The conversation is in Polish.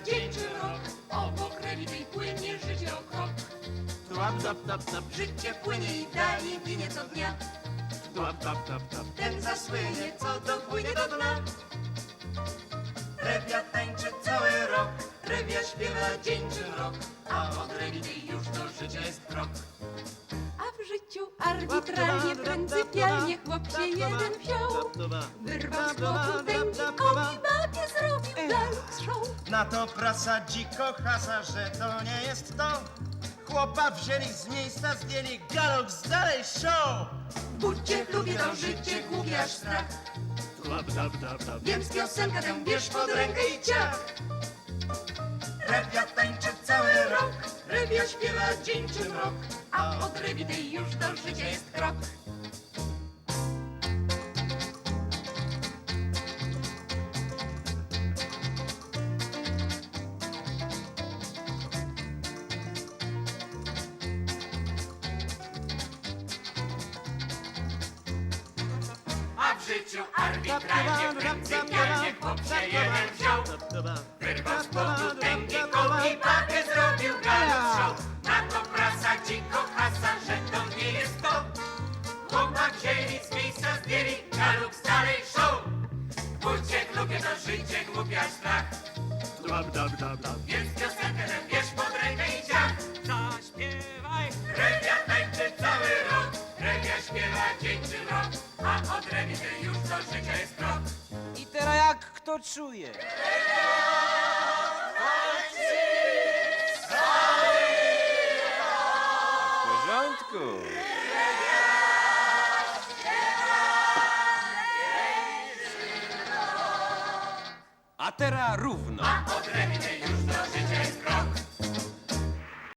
śpiewa dzieńczy rok, obok rewiwej płynie życie o krok. Dap, dap, dap, Życie płynie i dalej ginie co dnia, dłap, dap, dap, dap. ten zasłynie, co dopłynie do dna. Rewia tańczy cały rok, rewia śpiewa dzieńczy rok, a od rewiwej już do życia jest krok. A w życiu arbitralnie, pryncypialnie chłop się jeden wziął. Wyrwał z boku Na to prasa dziko hasa, że to nie jest to. Chłopa wzięli z miejsca, zdjęli galop dalej show. Budźcie lubię to życie, głupi aż strach, Dłap, dap, dap, dap. więc piosenkę tę bierz pod rękę i ciach. Rewia tańczy cały rok, rewia śpiewa dzieńczy rok, a od rewiwej już do życia jest krok. Życiu arbitralnie, pryncypialnie chłop się jeden wziął. Wyrwał z boku tęgikowi babę zrobił galop show. Na to prasa dziko hasa, że to nie jest to. Chłopak wzięli z miejsca, zdjęli galop dalej show. Wójciech lubię to życie, głupia strach, Dłap, dap, dap, dap. więc piosenkę tę bierz pod rękę i ciach. Zaśpiewaj. Rewia tańczy cały rok, rewia śpiewa dzieńczy rok, a od rewiwy już do życia jest krok. I teraz jak kto czuje? W porządku. A teraz równo. A